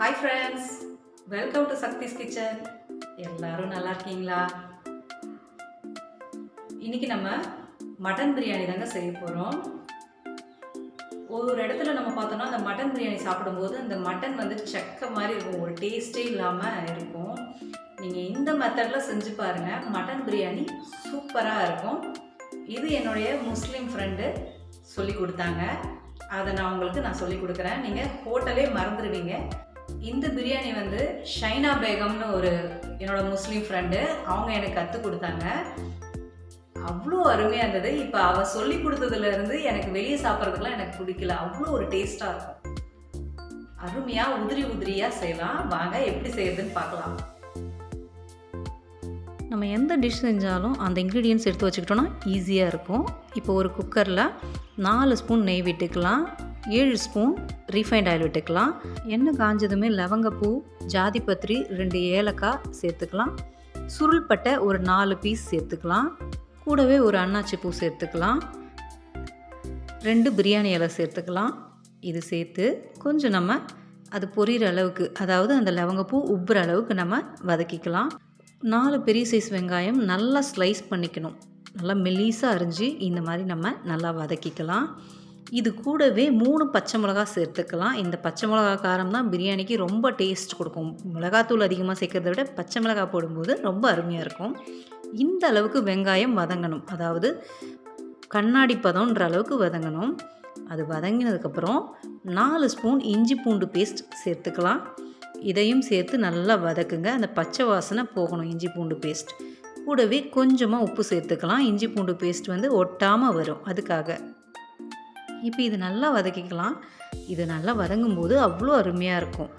Hi friends welcome to Sakthi's kitchen எல்லாரும் நல்லா இருக்கீங்களா? இன்னைக்கு நம்ம மட்டன் பிரியாணி தாங்க செய்ய போகிறோம் ஒரு இடத்துல நம்ம பார்த்தோம்னா அந்த மட்டன் பிரியாணி சாப்பிடும்போது அந்த மட்டன் வந்து செக்க மாதிரி இருக்கும். ஒரு டேஸ்டே இல்லாமல் இருக்கும். நீங்கள் இந்த மெத்தடில் செஞ்சு பாருங்கள் மட்டன் பிரியாணி சூப்பராக இருக்கும். இது என்னுடைய முஸ்லீம் ஃப்ரெண்டு சொல்லி கொடுத்தாங்க. அதை நான் உங்களுக்கு நான் சொல்லி கொடுக்குறேன். நீங்கள் ஹோட்டலே மறந்துடுவீங்க. இந்த பிரியாணி வந்து ஷைனா பேகம்னு ஒரு என்னோட முஸ்லீம் ஃப்ரெண்டு அவங்க எனக்கு கற்றுக் கொடுத்தாங்க. அவ்வளோ அருமையாக இருந்தது. இப்போ அவள் சொல்லி கொடுத்ததுலேருந்து எனக்கு வெளியே சாப்பிட்றதுக்குலாம் எனக்கு பிடிக்கல. அவ்வளோ ஒரு டேஸ்ட்டாக இருக்கும். அருமையாக உதிரி உதிரியாக செய்யலாம். வாங்க எப்படி செய்யறதுன்னு பார்க்கலாம். நம்ம எந்த டிஷ் செஞ்சாலும் அந்த இன்க்ரீடியன்ஸ் எடுத்து வச்சுக்கிட்டோன்னா ஈஸியாக இருக்கும். இப்போ ஒரு குக்கரில் நாலு ஸ்பூன் நெய் விட்டுக்கலாம். ஏழு ஸ்பூன் ரீஃபைண்ட் ஆயில் விட்டுக்கலாம். எண்ணெய் காஞ்சதுமே லவங்கப்பூ ஜாதிபத்திரி ரெண்டு ஏலக்காய் சேர்த்துக்கலாம். சுருள்பட்டை ஒரு நாலு பீஸ் சேர்த்துக்கலாம். கூடவே ஒரு அன்னாச்சி பூ சேர்த்துக்கலாம். ரெண்டு பிரியாணி இலை சேர்த்துக்கலாம். இது சேர்த்து கொஞ்சம் நம்ம அது பொரியிற அளவுக்கு அதாவது அந்த லவங்கப்பூ உப்புற அளவுக்கு நம்ம வதக்கிக்கலாம். நாலு பெரிய சைஸ் வெங்காயம் நல்லா ஸ்லைஸ் பண்ணிக்கணும். நல்லா மெலீஸாக அரிஞ்சு இந்த மாதிரி நம்ம நல்லா வதக்கிக்கலாம். இது கூடவே மூணு பச்சை மிளகா சேர்த்துக்கலாம். இந்த பச்சை மிளகா காரம் தான் பிரியாணிக்கு ரொம்ப டேஸ்ட் கொடுக்கும். மிளகாத்தூள் அதிகமாக சேர்க்கறத விட பச்சை மிளகா போடும்போது ரொம்ப அருமையாக இருக்கும். இந்த அளவுக்கு வெங்காயம் வதங்கணும். அதாவது கண்ணாடி பதம்ன்ற அளவுக்கு வதங்கணும். அது வதங்கினதுக்கப்புறம் நாலு ஸ்பூன் இஞ்சி பூண்டு பேஸ்ட் சேர்த்துக்கலாம். இதையும் சேர்த்து நல்லா வதக்குங்க. அந்த பச்சை வாசனை போகணும் இஞ்சி பூண்டு பேஸ்ட். கூடவே கொஞ்சமாக உப்பு சேர்த்துக்கலாம். இஞ்சி பூண்டு பேஸ்ட் வந்து ஒட்டாமல் வரும். அதுக்காக இப்போ இது நல்லா வதக்கிக்கலாம். இது நல்லா வதங்கும் போது அவ்வளோ அருமையாக இருக்கும்.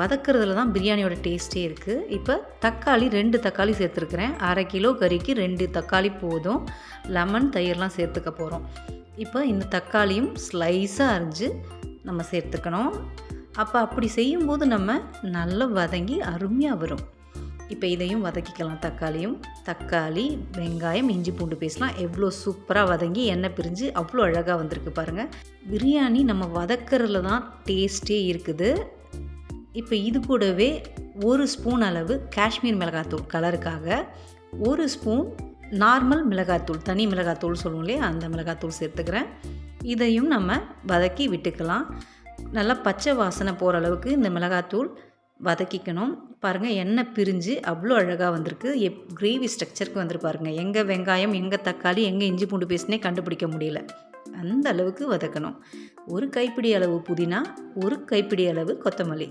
வதக்கிறதுல தான் பிரியாணியோட டேஸ்ட்டே இருக்குது இப்போ தக்காளி ரெண்டு தக்காளி சேர்த்துருக்குறேன். அரை கிலோ கறிக்கு ரெண்டு தக்காளி போதும். லெமன் தயிர்லாம் சேர்த்துக்க போகிறோம் இப்போ இந்த தக்காளியும் ஸ்லைஸாக அரிஞ்சு நம்ம சேர்த்துக்கணும். அப்போ அப்படி செய்யும்போது நம்ம நல்லா வதங்கி அருமையாக வரும். இப்போ இதையும் வதக்கிக்கலாம். தக்காளியும் தக்காளி வெங்காயம் இஞ்சி பூண்டு பேஸ்ட்லாம் எவ்வளோ சூப்பராக வதங்கி எண்ணெய் பிரிஞ்சு அவ்வளோ அழகாக வந்திருக்கு பாருங்கள் பிரியாணி நம்ம வதக்கிறதுல தான் டேஸ்ட்டே இருக்குது. இப்போ இது கூடவே ஒரு ஸ்பூன் அளவு காஷ்மீர் மிளகாத்தூள் கலருக்காக ஒரு ஸ்பூன் நார்மல் மிளகாத்தூள் தனி மிளகாத்தூள் சொல்லுவோம் இல்லையா? அந்த மிளகாத்தூள் சேர்த்துக்கிறேன். இதையும் நம்ம வதக்கி விட்டுக்கலாம். நல்லா பச்சை வாசனை போகிற அளவுக்கு இந்த மிளகாத்தூள் வதக்கிக்கணும். பாருங்கள் எண்ணெய் பிரிஞ்சு அவ்வளோ அழகாக வந்திருக்கு. எப் கிரேவி ஸ்ட்ரக்சருக்கு வந்துரு பாருங்கள் எங்கே வெங்காயம் எங்கே தக்காளி எங்கே இஞ்சி பூண்டு பேஸ்ட்னே கண்டுபிடிக்க முடியல. அந்த அளவுக்கு வதக்கணும். ஒரு கைப்பிடி அளவு புதினா ஒரு கைப்பிடி அளவு கொத்தமல்லி.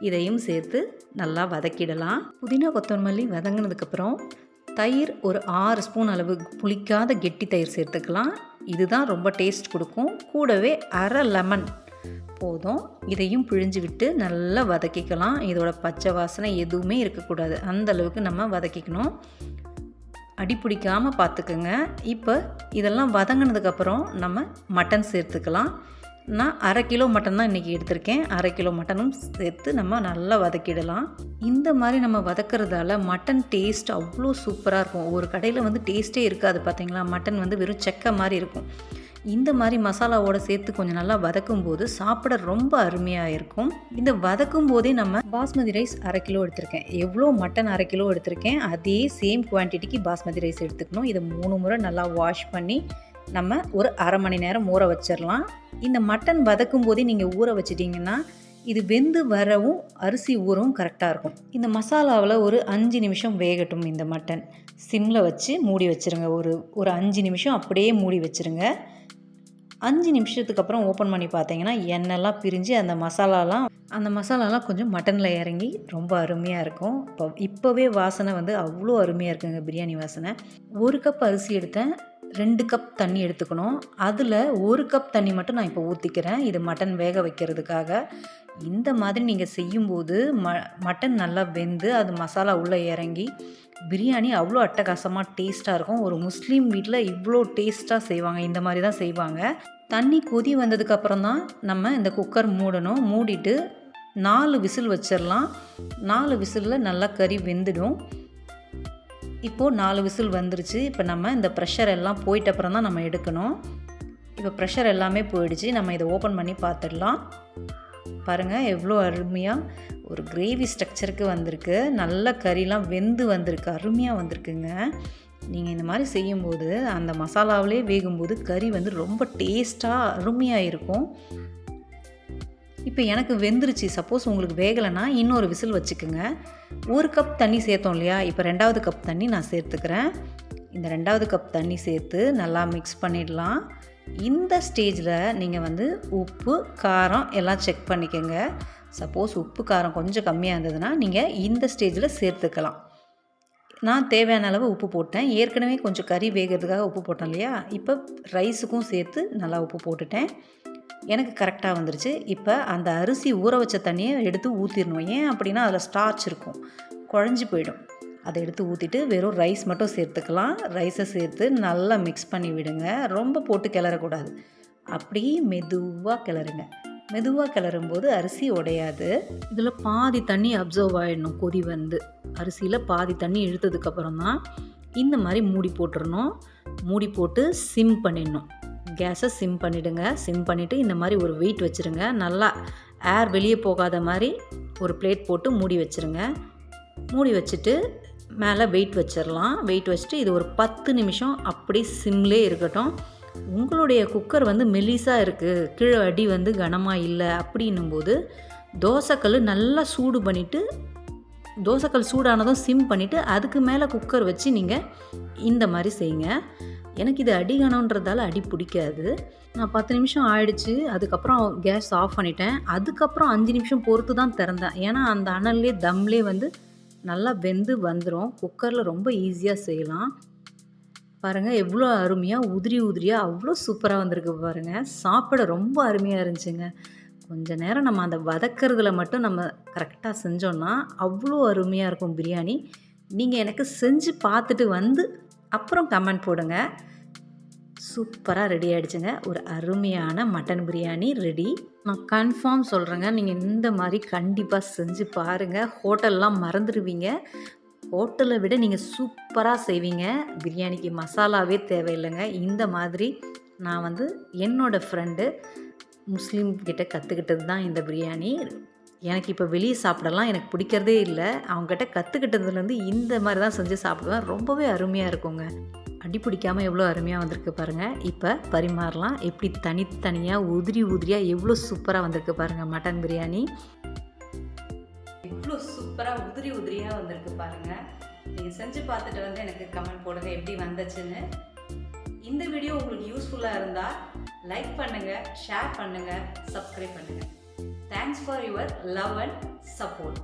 இதையும் சேர்த்து நல்லா வதக்கிடலாம். புதினா கொத்தமல்லி வதங்கினதுக்கப்புறம் தயிர் ஒரு ஆறு ஸ்பூன் அளவு புளிக்காத கெட்டி தயிர் சேர்த்துக்கலாம். இதுதான் ரொம்ப டேஸ்ட் கொடுக்கும். கூடவே அரை லெமன் போதும். இதையும் பிழிஞ்சு விட்டு நல்லா வதக்கிக்கலாம். இதோட பச்சை வாசனை எதுவுமே இருக்கக்கூடாது. அந்த அளவுக்கு நம்ம வதக்கிக்கணும். அடி பிடிக்காமல் பார்த்துக்குங்க. இப்போ இதெல்லாம் வதங்கினதுக்கப்புறம் நம்ம மட்டன் சேர்த்துக்கலாம். நான் அரை கிலோ மட்டன் தான் இன்றைக்கி எடுத்திருக்கேன். அரை கிலோ மட்டனும் சேர்த்து நம்ம நல்லா வதக்கிடலாம். இந்த மாதிரி நம்ம வதக்கிறதால மட்டன் டேஸ்ட் அவ்வளோ சூப்பராக இருக்கும். ஒரு கடையில் வந்து டேஸ்ட்டே இருக்காது பார்த்தீங்களா? மட்டன் வந்து வெறும் செக்க மாதிரி இருக்கும். இந்த மாதிரி மசாலாவோட சேர்த்து கொஞ்சம் நல்லா வதக்கும் போது சாப்பிட ரொம்ப அருமையாக இருக்கும். இந்த வதக்கும் போதே நம்ம பாஸ்மதி ரைஸ் அரை கிலோ எடுத்திருக்கேன். எவ்வளோ மட்டன் அரை கிலோ எடுத்திருக்கேன். அதே சேம் குவான்டிட்டிக்கு பாஸ்மதி ரைஸ் எடுத்துக்கணும். இதை மூணு முறை நல்லா வாஷ் பண்ணி நம்ம ஒரு அரை மணி நேரம் ஊற வச்சிடலாம். இந்த மட்டன் வதக்கும் போதே நீங்கள் ஊற வச்சிட்டிங்கன்னா இது வெந்து வரவும் அரிசி ஊறவும் கரெக்டாக இருக்கும். இந்த மசாலாவில் ஒரு அஞ்சு நிமிஷம் வேகட்டும் இந்த மட்டன். சிம்மில் வச்சு மூடி வச்சுருங்க. ஒரு ஒரு அஞ்சு நிமிஷம் அப்படியே மூடி வச்சுருங்க. அஞ்சு நிமிஷத்துக்கு அப்புறம் ஓப்பன் பண்ணி பார்த்தீங்கன்னா எண்ணெய்லாம் பிரிஞ்சு அந்த மசாலாலாம் அந்த மசாலாலாம் கொஞ்சம் மட்டனில் இறங்கி ரொம்ப அருமையாக இருக்கும். இப்போ இப்போவே வாசனை வந்து அவ்வளோ அருமையாக இருக்குங்க பிரியாணி வாசனை. ஒரு கப் அரிசி எடுத்தேன் ரெண்டு கப் தண்ணி எடுத்துக்கணும். அதில் ஒரு கப் தண்ணி மட்டும் நான் இப்போ ஊற்றிக்கிறேன் இது மட்டன் வேக வைக்கிறதுக்காக. இந்த மாதிரி நீங்கள் செய்யும்போது ம மட்டன் நல்லா வெந்து அது மசாலா உள்ளே இறங்கி பிரியாணி அவ்வளோ அட்டகாசமாக டேஸ்ட்டாக இருக்கும். ஒரு முஸ்லீம் வீட்டில் இவ்வளோ டேஸ்ட்டாக செய்வாங்க. இந்த மாதிரி தான் செய்வாங்க. தண்ணி கொதி வந்ததுக்கப்புறம் தான் நம்ம இந்த குக்கர் மூடணும். மூடிட்டு நாலு விசில் வச்சிடலாம். நாலு விசிலில் நல்லா கறி வெந்துடும். இப்போது நாலு விசில் வந்துருச்சு. இப்போ நம்ம இந்த ப்ரெஷர் எல்லாம் போயிட்ட அப்புறம் தான் நம்ம எடுக்கணும். இப்போ ப்ரெஷர் எல்லாமே போயிடுச்சு. நம்ம இதை ஓப்பன் பண்ணி பார்த்துடலாம். பாருங்கள் எவ்வளோ அருமையாக ஒரு கிரேவி ஸ்ட்ரக்சருக்கு வந்திருக்கு. நல்ல கறிலாம் வெந்து வந்திருக்கு அருமையாக வந்திருக்குங்க. நீங்கள் இந்த மாதிரி செய்யும்போது அந்த மசாலாவிலே வேகும்போது கறி வந்து ரொம்ப டேஸ்ட்டாக அருமையாக இருக்கும். இப்போ எனக்கு வெந்துருச்சு. சப்போஸ் உங்களுக்கு வேகலைன்னா இன்னொரு விசில் வச்சுக்கோங்க. ஒரு கப் தண்ணி சேர்த்தோம் இல்லையா? இப்போ ரெண்டாவது கப் தண்ணி நான் சேர்த்துக்கிறேன். இந்த ரெண்டாவது கப் தண்ணி சேர்த்து நல்லா மிக்ஸ் பண்ணிடலாம். இந்த ஸ்டேஜில் நீங்கள் வந்து உப்பு காரம் எல்லாம் செக் பண்ணிக்கோங்க. சப்போஸ் உப்பு காரம் கொஞ்சம் கம்மியாக இருந்ததுன்னா நீங்கள் இந்த ஸ்டேஜில் சேர்த்துக்கலாம். நான் தேவையான அளவு உப்பு போட்டேன். ஏற்கனவே கொஞ்சம் கறி வேகிறதுக்காக உப்பு போட்டேன் இல்லையா? இப்போ ரைஸுக்கும் சேர்த்து நல்லா உப்பு போட்டுட்டேன். எனக்கு கரெக்டாக வந்துருச்சு. இப்போ அந்த அரிசி ஊற வச்ச தண்ணியை எடுத்து ஊற்றிடணும் ஏன் அப்படின்னா அதில் ஸ்டார்ச் இருக்கும். குழஞ்சி போயிடும். அதை எடுத்து ஊற்றிட்டு வெறும் ரைஸ் மட்டும் சேர்த்துக்கலாம். ரைஸை சேர்த்து நல்லா மிக்ஸ் பண்ணி விடுங்க. ரொம்ப போட்டு கிளறக்கூடாது அப்படியே மெதுவாக கிளறுங்க. மெதுவாக கிளறும்போது அரிசி உடையாது. இதில் பாதி தண்ணி அப்சர்வ் ஆகிடணும் கொதி வந்து. அரிசியில் பாதி தண்ணி இழுத்ததுக்கப்புறம் தான் இந்த மாதிரி மூடி போட்டுடணும் மூடி போட்டு சிம் பண்ணிடணும். கேஸை சிம் பண்ணிவிடுங்க சிம் பண்ணிவிட்டு இந்த மாதிரி ஒரு வெயிட் வச்சுருங்க. நல்லா ஏர் வெளியே போகாத மாதிரி ஒரு பிளேட் போட்டு மூடி வச்சுருங்க. மூடி வச்சுட்டு மேலே வெயிட் வச்சிடலாம் வெயிட் வச்சுட்டு இது ஒரு பத்து நிமிஷம் அப்படி சிம்லே இருக்கட்டும். உங்களுடைய குக்கர் வந்து மெலிசாக இருக்குது கீழே அடி வந்து கனமாக இல்லை அப்படின்னும்போது தோசைக்கல் நல்லா சூடு பண்ணிவிட்டு தோசைக்கல் சூடானதும் சிம் பண்ணிவிட்டு அதுக்கு மேலே குக்கர் வச்சு நீங்கள் இந்த மாதிரி செய்யுங்க. எனக்கு இது அடி கணன்றதால அடி பிடிக்காது. நான் பத்து நிமிஷம் ஆயிடுச்சு. அதுக்கப்புறம் கேஸ் ஆஃப் பண்ணிட்டேன். அதுக்கப்புறம் அஞ்சு நிமிஷம் பொறுத்து தான் திறந்தேன். ஏன்னா அந்த அனல்லே தம்லே வந்து நல்லா வெந்து வந்துடும் குக்கரில் ரொம்ப ஈஸியாக செய்யலாம். பாருங்கள் எவ்வளோ அருமையாக உதிரி உதிரியாக அவ்வளோ சூப்பராக வந்திருக்கு பாருங்கள் சாப்பிட ரொம்ப அருமையாக இருந்துச்சுங்க. கொஞ்ச நேரம் நம்ம அந்த வதக்கிறதுல மட்டும் நம்ம கரெக்டாக செஞ்சோன்னா அவ்வளோ அருமையாக இருக்கும் பிரியாணி. நீங்கள் எனக்கு செஞ்சு பார்த்துட்டு வந்து அப்புறம் கமெண்ட் போடுங்க. சூப்பராக ரெடி ஆகிடுச்சுங்க ஒரு அருமையான மட்டன் பிரியாணி ரெடி நான் கன்ஃபார்ம் சொல்கிறேங்க நீங்கள் இந்த மாதிரி கண்டிப்பாக செஞ்சு பாருங்கள் ஹோட்டல்லாம் மறந்துடுவீங்க. ஹோட்டலை விட நீங்கள் சூப்பராக செய்வீங்க. பிரியாணிக்கு மசாலாவே தேவையில்லைங்க. இந்த மாதிரி நான் வந்து என்னோடய ஃப்ரெண்டு முஸ்லீம் கிட்ட கற்றுக்கிட்டது தான் இந்த பிரியாணி. எனக்கு இப்போ வெளியே சாப்பிடலாம் எனக்கு பிடிக்கிறதே இல்லை. அவங்ககிட்ட கற்றுக்கிட்டதுலேருந்து இந்த மாதிரி தான் செஞ்சு சாப்பிடுவேன். ரொம்பவே அருமையாக இருக்குங்க. அடி பிடிக்காமல் எவ்வளோ அருமையாக வந்திருக்கு பாருங்கள் இப்போ பரிமாறலாம். எப்படி தனித்தனியாக உதிரி உதிரியாக எவ்வளோ சூப்பராக வந்திருக்கு பாருங்கள் மட்டன் பிரியாணி. எவ்வளோ சூப்பராக உதிரி உதிரியாக வந்திருக்கு பாருங்கள் நீங்கள் செஞ்சு பார்த்துட்டு வந்து எனக்கு கமெண்ட் போடுங்க எப்படி வந்துச்சுன்னு. இந்த வீடியோ உங்களுக்கு யூஸ்ஃபுல்லாக இருந்தால் லைக் பண்ணுங்கள் ஷேர் பண்ணுங்கள் சப்ஸ்கிரைப் பண்ணுங்கள் thanks for your love and support